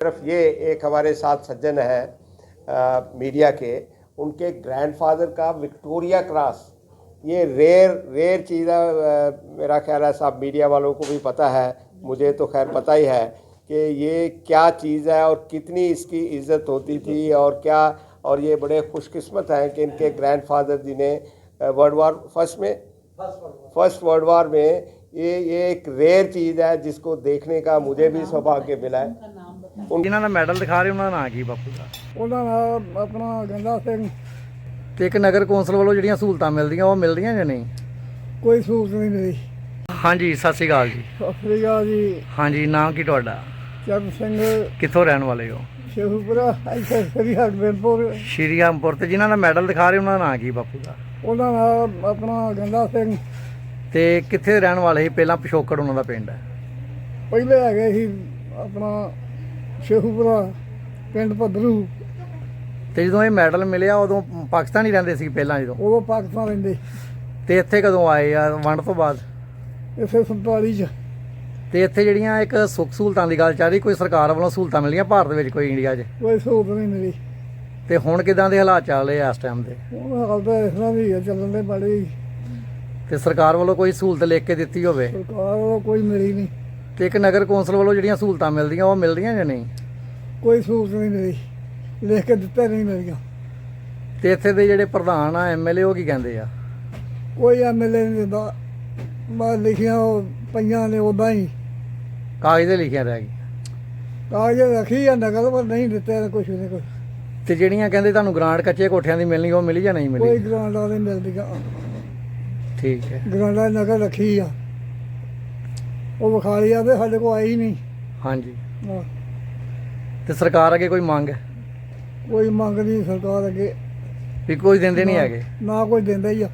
सिर्फ़ ये एक हमारे साथ सज्जन है मीडिया के, उनके ग्रैंडफादर का विक्टोरिया क्रॉस ये रेयर रेयर चीज़ है मेरा ख्याल है साहब मीडिया वालों को भी पता है, मुझे तो खैर पता ही है कि ये क्या चीज़ है और कितनी इसकी इज़्ज़त होती थी और क्या, और ये बड़े खुशकिस्मत हैं कि इनके ग्रैंडफादर जी ने वर्ल्ड वार फ़र्स्ट में फ़र्स्ट वर्ल्ड वार में ये ये एक रेयर चीज़ है जिसको देखने का मुझे भी सौभाग्य मिला है। ਜਿਨ੍ਹਾਂ ਦਾ ਮੈਡਲ ਦਿਖਾ ਰਹੇ ਉਹਨਾਂ ਦਾ ਨਾਂ ਕੀ ਬਾਪੂ ਦਾ? ਉਹਦਾ ਨਾਮ ਆਪਣਾ ਗੰਦਾ ਸਿੰਘ। ਤੇ ਇੱਕ ਨਗਰ ਕੌਂਸਲ ਵੱਲੋਂ ਜਿਹੜੀਆਂ ਸਹੂਲਤਾਂ ਮਿਲਦੀਆਂ ਉਹ ਮਿਲਦੀਆਂ ਜਾਂ ਨਹੀਂ? ਕੋਈ ਸਹੂਲਤ ਨਹੀਂ ਮਿਲੀ। ਹਾਂਜੀ ਸਤਿ ਸ਼੍ਰੀ ਅਕਾਲ ਜੀ। ਸਤਿ ਸ੍ਰੀ ਅਕਾਲ ਜੀ। ਹਾਂਜੀ ਨਾਮ ਕੀ ਤੁਹਾਡਾ? ਚਰਨ ਸਿੰਘ। ਕਿੱਥੋਂ ਰਹਿਣ ਵਾਲੇ ਹੋ? ਸ਼ੇਖੂਪੁਰਾ ਇੱਥੇ ਸ੍ਰੀ ਹਰਗੋਬਿੰਦਪੁਰ ਸ਼੍ਰੀ ਰਾਮਪੁਰ ਤੇ ਜਿਨ੍ਹਾਂ ਦਾ ਮੈਡਲ ਦਿਖਾ ਰਹੇ ਉਹਨਾਂ ਦਾ ਨਾਂ ਕੀ ਬਾਪੂ ਦਾ? ਉਹਦਾ ਨਾਮ ਆਪਣਾ ਗੰਦਾ ਸਿੰਘ। ਤੇ ਕਿੱਥੇ ਦੇ ਰਹਿਣ ਵਾਲੇ ਸੀ? ਪਹਿਲਾਂ ਪਿਛੋਕੜ ਉਹਨਾਂ ਦਾ ਪਿੰਡ ਹੈ। ਪਹਿਲੇ ਹੈਗੇ ਸੀ ਆਪਣਾ ਸ਼ੇਖੂਪੁਰਾ ਪਿੰਡ ਭਦਰੂ। ਤੇ ਜਦੋਂ ਇਹ ਮੈਡਲ ਮਿਲਿਆ ਉਦੋਂ ਪਾਕਿਸਤਾਨ ਹੀ ਰਹਿੰਦੇ ਸੀ ਪਹਿਲਾਂ ਜਦੋਂ? ਉਦੋਂ ਪਾਕਿਸਤਾਨ ਰਹਿੰਦੇ। ਤੇ ਇੱਥੇ ਕਦੋਂ ਆਏ ਆ ਵੰਡ ਤੋਂ ਬਾਅਦ? ਇਸੇ 47 ਚ। ਤੇ ਇੱਥੇ ਜਿਹੜੀਆਂ ਇੱਕ ਸੁੱਖ ਸਹੂਲਤਾਂ ਦੀ ਗੱਲ ਚੱਲ ਰਹੀ ਕੋਈ ਸਰਕਾਰ ਵੱਲੋਂ ਸਹੂਲਤਾਂ ਮਿਲੀਆਂ ਭਾਰਤ ਵਿੱਚ ਕੋਈ ਇੰਡੀਆ 'ਚ? ਕੋਈ ਸਹੂਲਤ ਨਹੀਂ ਮਿਲੀ। ਤੇ ਹੁਣ ਕਿਦਾਂ ਦੇ ਹਾਲਾਤ ਚੱਲ ਰਹੇ ਆ ਇਸ ਟਾਈਮ ਤੇ ਉਹ ਹਾਲ ਤਾਂ ਇਸ ਤਰ੍ਹਾਂ ਦੀ ਹੈ ਚੱਲਣ ਦੇ ਬੜੀ ਤੇ ਸਰਕਾਰ ਵੱਲੋਂ ਕੋਈ ਸਹੂਲਤ ਲਿਖ ਕੇ ਦਿੱਤੀ ਹੋਵੇ? ਸਰਕਾਰ ਵੱਲੋਂ ਕੋਈ ਮਿਲੀ ਨਹੀਂ। ਤੇ ਇੱਕ ਨਗਰ ਕੌਂਸਲ ਵੱਲੋਂ ਜਿਹੜੀਆਂ ਸਹੂਲਤਾਂ ਮਿਲਦੀਆਂ ਉਹ ਮਿਲਦੀਆਂ ਜਾਂ ਨਹੀਂ? ਕੋਈ ਸਹੂਲਤ ਨਹੀਂ ਮਿਲੀ। ਲਿਖ ਕੇ ਦਿੱਤੇ ਨਹੀਂ ਮਿਲੀਆਂ। ਤੇ ਇੱਥੇ ਦੇ ਜਿਹੜੇ ਪ੍ਰਧਾਨ ਆ ਐਮਐਲਏ ਉਹ ਕੀ ਕਹਿੰਦੇ ਆ? ਕੋਈ ਐਮਐਲਏ ਨਹੀਂ ਦਿੰਦਾ। ਬਸ ਲਿਖੀਆਂ ਉਹ ਪਈਆਂ ਨੇ ਉਦਾਂ ਹੀ। ਕਾਗਜ਼ ਤੇ ਲਿਖਿਆ ਰਹਿ ਗਈ ਕਾਗਜ਼ ਰੱਖੀ ਆ ਨਕਲ ਪਰ ਨਹੀਂ ਦਿੱਤੇ ਕੁਝ ਨਹੀਂ ਕੁਝ ਤੇ ਜਿਹੜੀਆਂ ਕਹਿੰਦੇ ਤੁਹਾਨੂੰ ਗ੍ਰਾਂਟ ਕੱਚੇ ਕੋਠਿਆਂ ਦੀ ਮਿਲਣੀ ਉਹ ਮਿਲੀ ਜਾਂ ਨਹੀਂ ਕੋਈ ਮਿਲੀ ਗਰਾਂਡਾਂ ਨਹੀਂ ਮਿਲਦੀਆਂ। ਠੀਕ ਹੈ। ਗਰਾਂਡਾਂ ਦੀ ਨਕਲ ਰੱਖੀ ਆ। ਉਹ ਵਿਖਾ ਲਿਆ ਤੇ ਸਾਡੇ ਕੋਲ ਆਈ ਨਹੀਂ। ਹਾਂਜੀ। ਤੇ ਸਰਕਾਰ ਅੱਗੇ ਕੋਈ ਮੰਗ ਕੋਈ ਮੰਗ ਨਹੀਂ ਸਰਕਾਰ ਅੱਗੇ। ਵੀ ਕੋਈ ਦਿੰਦੇ ਨਹੀਂ ਹੈਗੇ? ਨਾ ਕੋਈ ਦਿੰਦਾ ਹੀ ਆ।